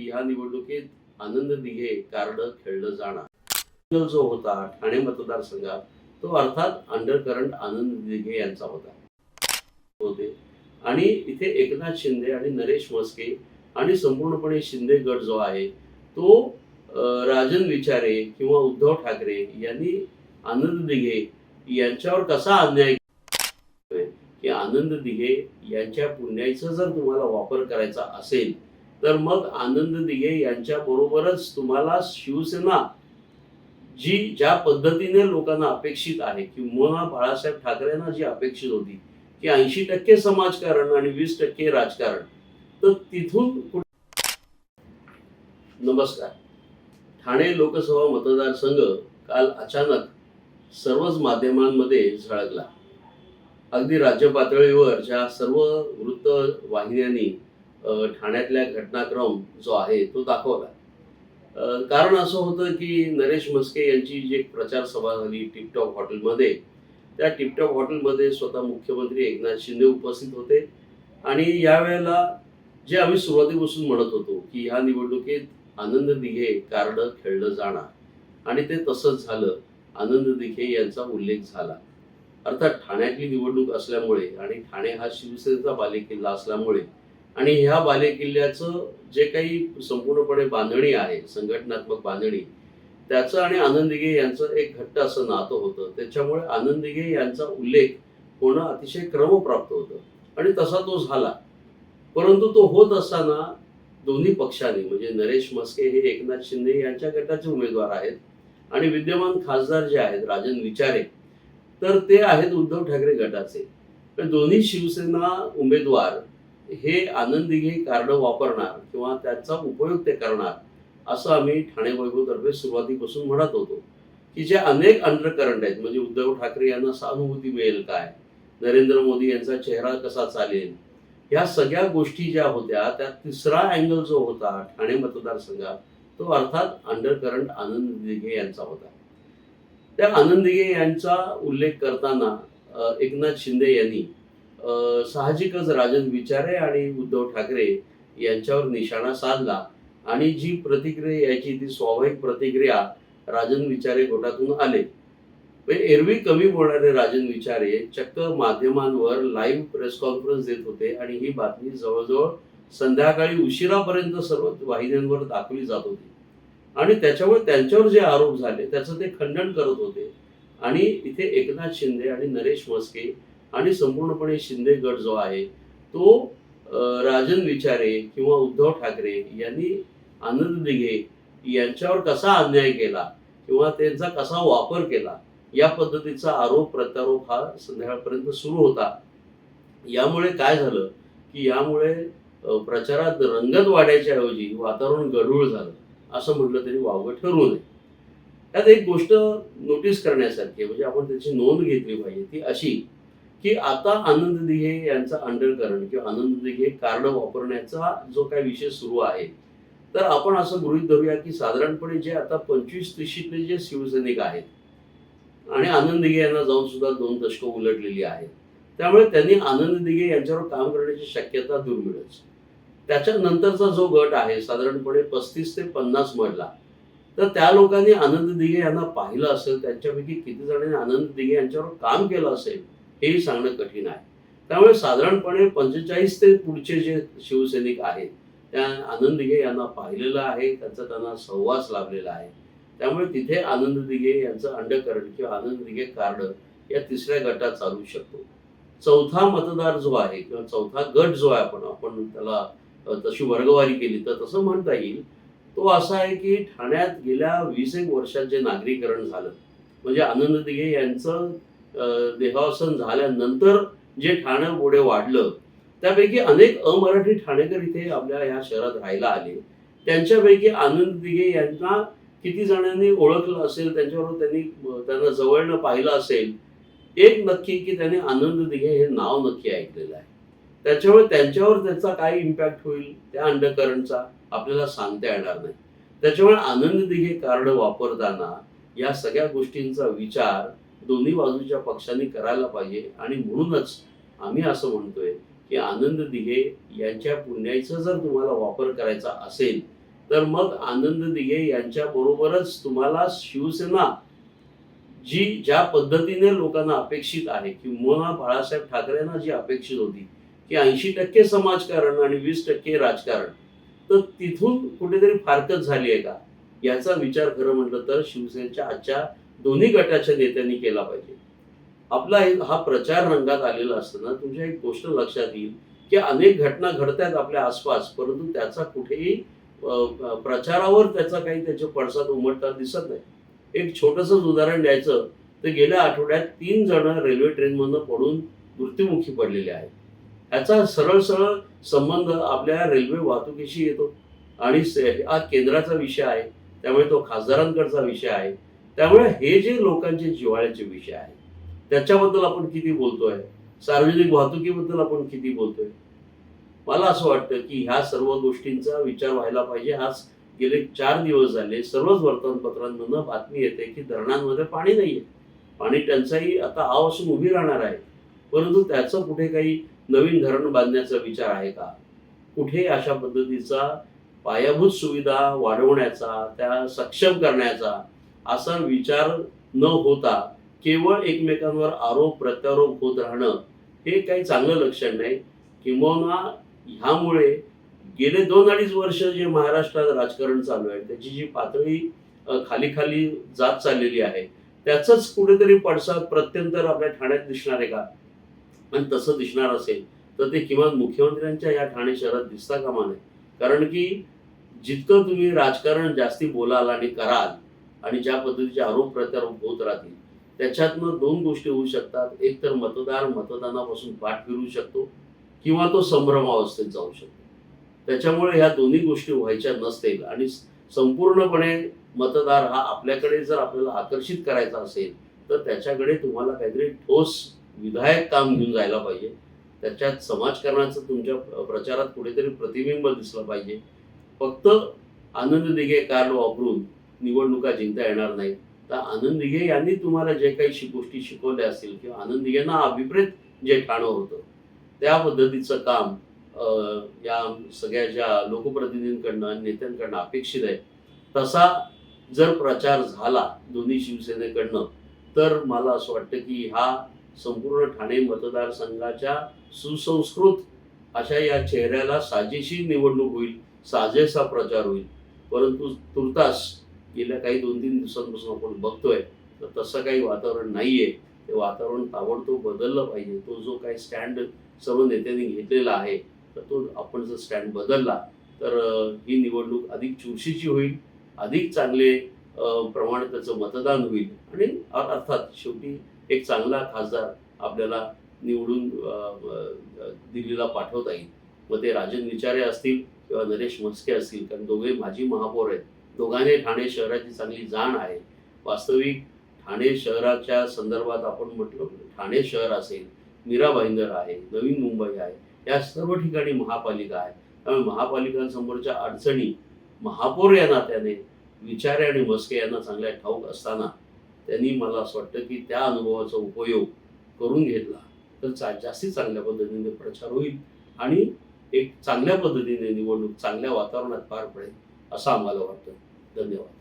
की ह्या निवडणुकीत आनंद दिघे कार्ड खेळलं जाणार. जो होता ठाणे मतदारसंघात तो अर्थात अंडर करंट आनंद दिघे यांचा होता. होते. आणि इथे एकनाथ शिंदे आणि नरेश मस्के आणि संपूर्णपणे शिंदे गट जो आहे तो राजन विचारे किंवा उद्धव ठाकरे यांनी आनंद दिघे यांच्यावर कसा अन्याय की आनंद दिघे यांच्या पुण्याचा जर तुम्हाला वापर करायचा असेल तर मग आनंद दिघे यांच्या बरोबरच तुम्हाला शिवसेना जी ज्या पद्धतीने लोकांना अपेक्षित आहे किंवा बाळासाहेब ठाकरेंना जी अपेक्षित होती की ऐंशी टक्के समाजकारण आणि वीस टक्के राजकारण तर तिथून नमस्कार. ठाणे लोकसभा मतदारसंघ काल अचानक सर्वच माध्यमांमध्ये झळकला. अगदी राज्य पातळीवर ज्या सर्व वृत्त वाहिन्यांनी ठाण्यातल्या घटनाक्रम जो आहे तो दाखवला. कारण असं होतं की नरेश मस्के यांची जी प्रचार सभा झाली टिपटॉप हॉटेलमध्ये त्या टिपटॉप हॉटेलमध्ये स्वतः मुख्यमंत्री एकनाथ शिंदे उपस्थित होते. आणि यावेळेला जे आम्ही सुरुवातीपासून म्हणत होतो की ह्या निवडणुकीत आनंद दिघे कार्ड खेळलं जाणार. आणि ते तसंच झालं. आनंद दिघे यांचा उल्लेख झाला. अर्थात ठाण्यातली निवडणूक असल्यामुळे आणि ठाणे हा शिवसेनेचा बालेकिल्ला असल्यामुळे आणि ह्या बालेकिल्ल्याचं जे काही संपूर्णपणे बांधणी आहे संघटनात्मक बांधणी त्याचं आणि आनंद यांचं एक घट्ट असं नातं होतं. त्याच्यामुळे आनंद यांचा उल्लेख होणं अतिशय क्रमप्राप्त होतं. आणि तसा तो झाला. परंतु तो होत असताना दोन्ही पक्षांनी म्हणजे नरेश मस्के हे एकनाथ शिंदे यांच्या गटाचे उमेदवार आहेत आणि विद्यमान खासदार जे आहेत राजन विचारे तर ते आहेत उद्धव ठाकरे गटाचे. तर दोन्ही शिवसेना उमेदवार हे आनंदीघे कार्ड वापरणार किंवा त्याचा उपयोग ते करणार असं आम्ही ठाणे वैभवतर्फे सुरुवातीपासून म्हणत होतो. की जे अनेक अंडरकरंट आहेत म्हणजे उद्धव ठाकरे यांना सहानुभूती मिळेल काय? नरेंद्र मोदी यांचा चेहरा कसा चालेल? ह्या सगळ्या गोष्टी ज्या होत्या त्या तिसरा अँगल जो होता ठाणे मतदारसंघात तो अर्थात अंडरकरंट आनंद दिघे यांचा होता. त्या आनंद दिघे यांचा उल्लेख करताना एकनाथ शिंदे यांनी साहजिकच राजन विचारे आणि उद्धव ठाकरे यांच्यावर निशाणा साधला. आणि जी प्रतिक्रिया याची ती स्वाभाविक प्रतिक्रिया राजन विचारे गोटातून आले. म्हणजे एरवी कमी बोलणारे राजन विचारे चक्क माध्यमांवर लाईव्ह प्रेस कॉन्फरन्स देत होते आणि ही बातमी जवळजवळ संध्याकाळी उशिरापर्यंत सर्व वाहिन्यांवर दाखवली जात होती. आणि त्याच्यामुळे त्यांच्यावर जे आरोप झाले त्याचं ते खंडन करत होते. आणि इथे एकनाथ शिंदे आणि नरेश मस्के आणि संपूर्णपणे शिंदे गट जो आहे तो राजन विचारे किंवा उद्धव ठाकरे यांनी आनंद दिघे यांच्यावर कसा अन्याय केला किंवा त्यांचा कसा वापर केला या पद्धतीचा आरोप प्रत्यारोप हा संध्याकाळपर्यंत सुरू होता. यामुळे काय झालं की यामुळे प्रचारात रंगत वाढायच्या ऐवजी वातावरण गढूळ झालं असं म्हटलं तरी वावगं ठरवू नये. त्यात एक गोष्ट नोटीस करण्यासारखी म्हणजे आपण त्याची नोंद घेतली पाहिजे ती अशी की आता आनंद दिघे यांचा अंडरकरण किंवा आनंद दिघे कार्ड वापरण्याचा जो काही विषय सुरू आहे तर आपण असं गृहीत धरूया की साधारणपणे जे आता पंचवीस तीशीतले जे शिवसैनिक आहेत आणि आनंद दिघे यांना जाऊन सुद्धा दोन दशकं उलटलेली आहेत त्यामुळे त्यांनी आनंद दिघे यांच्यावर काम करण्याची शक्यता दुर्मिळच. त्याच्यानंतरचा जो गट आहे साधारणपणे पस्तीस ते पन्नास मधला तर त्या लोकांनी आनंद दिघे यांना पाहिलं असेल त्यांच्यापैकी किती जणांनी आनंद दिघे यांच्यावर काम केलं असेल हेही सांगणं कठीण आहे. त्यामुळे साधारणपणे पंचेचाळीस ते पुढचे जे शिवसैनिक आहेत त्या आनंद दिघे यांना पाहिलेलं आहे त्यांचा त्यांना सहवास लाभलेला आहे. त्यामुळे तिथे आनंद दिघे यांचं अंडकरण किंवा आनंद दिघे कार्ड या तिसऱ्या गटात चालू शकतो. चौथा मतदार जो आहे किंवा चौथा गट जो आहे आपण आपण त्याला तशी वर्गवारी केली तर तसं म्हणता येईल. तो असा आहे की ठाण्यात गेल्या वीस एक वर्षात जे नागरीकरण झालं म्हणजे आनंद दिघे यांचं देहावसन झाल्यानंतर जे ठाणं पुढे वाढलं त्यापैकी अनेक अमराठी ठाणेकर इथे आपल्या या शहरात राहायला आले. त्यांच्यापैकी आनंद दिघे यांना किती जणांनी ओळखलं असेल त्यांच्याबरोबर त्यांनी त्यांना जवळनं पाहिलं असेल एक नक्की की त्याने आनंद दिघे हे नाव नक्की ऐकलेलं आहे. त्याच्यामुळे त्यांच्यावर त्याचा काय इम्पॅक्ट होईल त्या अंडकरणचा आपल्याला सांगता येणार नाही. त्याच्यामुळे आनंद दिघे कार्ड वापरताना या सगळ्या गोष्टींचा विचार दोन्ही बाजूच्या पक्षांनी करायला पाहिजे. आणि म्हणूनच आम्ही असं म्हणतोय की आनंद दिघे यांच्या पुण्याचा जर तुम्हाला वापर करायचा असेल तर मग आनंद दिघे यांच्याबरोबरच तुम्हाला शिवसेना जी ज्या पद्धतीने लोकांना अपेक्षित आहे किंवा बाळासाहेब ठाकरेंना जी अपेक्षित होती की ऐंशी टक्के समाजकारण आणि वीस टक्के राजकारण तर तिथून कुठेतरी फारकत झाली आहे का? याचा विचार खरं म्हटलं तर शिवसेनेच्या आजच्या दोन्ही गटाच्या नेत्यांनी केला पाहिजे. आपला एक हा प्रचार रंगात आलेला असताना तुमच्या एक गोष्ट लक्षात येईल की अनेक घटना घडतायत आपल्या आसपास परंतु त्याचा कुठेही प्रचारावर त्याचा काही त्याचे पडसाद उमटताना दिसत नाही. एक छोटंसंच उदाहरण द्यायचं तर गेल्या आठवड्यात तीन जण रेल्वे ट्रेनमधनं पडून मृत्युमुखी पडलेले आहेत. ह्याचा सरळ सरळ संबंध आपल्या रेल्वे वाहतुकीशी येतो. आणि से- हा केंद्राचा विषय आहे त्यामुळे तो खासदारांकडचा विषय आहे. त्यामुळे हे जे लोकांचे जिव्हाळ्याचे विषय आहे त्याच्याबद्दल आपण किती बोलतोय? सार्वजनिक वाहतुकीबद्दल आपण किती बोलतोय? मला असं वाटतं की ह्या सर्व गोष्टींचा विचार व्हायला पाहिजे. आज गेले चार दिवस झाले सर्वच वर्तमानपत्रांमधनं बातमी येते की धरणांमध्ये पाणी नाहीये. पाणी टंचाई आता आवासून उभी राहणार आहे. परंतु त्याचं कुठे काही नवीन धरण बांधण्याचा विचार आहे का? कुठे अशा पद्धतीचा पायाभूत सुविधा वाढवण्याचा त्या सक्षम करण्याचा असा विचार न होता केवळ एकमेकांवर आरोप प्रत्यारोप होत राहणं हे काही चांगलं लक्षण नाही. किंबहुना ह्यामुळे गेले दोन अडीच वर्ष जे महाराष्ट्रात राजकारण चालू आहे त्याची जी पातळी खाली खाली जात चाललेली आहे त्याचाच कुठेतरी पडसाद प्रत्यंतर आपल्या ठाण्यात दिसणार आहे का? आणि तसं दिसणार असेल तर ते किमान मुख्यमंत्र्यांच्या या ठाणे शहरात दिसता कामा नये. कारण की जितकं तुम्ही राजकारण जास्ती बोलाल आणि कराल आणि ज्या पद्धतीचे आरोप प्रत्यारोप होत राहतील त्याच्यातनं दोन गोष्टी होऊ शकतात. एक तर मतदार मतदानापासून पाठ फिरू शकतो किंवा तो संभ्रमावस्थेत जाऊ शकतो. त्याच्यामुळे ह्या दोन्ही गोष्टी व्हायच्या नसतील आणि संपूर्णपणे मतदार हा आपल्याकडे जर आपल्याला आकर्षित करायचा असेल तर त्याच्याकडे तुम्हाला काहीतरी ठोस विधायक काम घेऊन जायला पाहिजे. त्याच्यात समाजकारणाचं तुमच्या प्रचारात कुठेतरी प्रतिबिंब दिसलं पाहिजे. फक्त आनंद दिघे कार्ड वापरून निवडणुका जिंकता येणार नाही तर आनंद दिघे यांनी तुम्हाला जे काही शि गोष्टी शिकवल्या असतील किंवा आनंद दिघेंना अभिप्रेत जे ठाणं होतं त्या पद्धतीचं काम या सगळ्या ज्या लोकप्रतिनिधींकडनं आणि नेत्यांकडनं अपेक्षित आहे. तसा जर प्रचार झाला दोन्ही शिवसेनेकडनं तर मला असं वाटतं की हा संपूर्ण ठाणे मतदारसंघाच्या सुसंस्कृत अशा या चेहऱ्याला साजेशी निवडणूक होईल साजेसा प्रचार होईल. परंतु तुर्तास गेल्या काही दोन तीन दिवसांपासून आपण बघतोय तर तसं काही वातावरण नाहीये. ते वातावरण ताबडतोब बदललं पाहिजे. तो जो काही स्टँड सर्व नेत्यांनी घेतलेला आहे तर तो आपण जर स्टँड बदलला तर ही निवडणूक अधिक चुरशीची होईल अधिक चांगले प्रमाण त्याचं मतदान होईल. आणि अर्थात शेवटी एक चांगला खासदार आपल्याला निवडून दिल्लीला पाठवता येईल. मग ते राजन विचारे असतील किंवा नरेश म्हस्के असतील कारण दोघे माजी महापौर आहेत. दोघांनी ठाणे शहराची चांगली जाण आहे. वास्तविक ठाणे शहराच्या संदर्भात आपण म्हटलं ठाणे शहर असेल मीरा भाईंदर आहे नवीन मुंबई आहे या सर्व ठिकाणी महापालिका आहे. त्यामुळे महापालिकांसमोरच्या अडचणी महापौर या नात्याने विचारे आणि मस्के यांना चांगल्या ठाऊक असताना त्यांनी मला असं वाटतं की त्या अनुभवाचा उपयोग करून घेतला तर चा जास्तीत चांगल्या पद्धतीने प्रचार होईल आणि एक चांगल्या पद्धतीने निवडणूक चांगल्या वातावरणात पार पडेल असं आम्हाला वाटतं. The.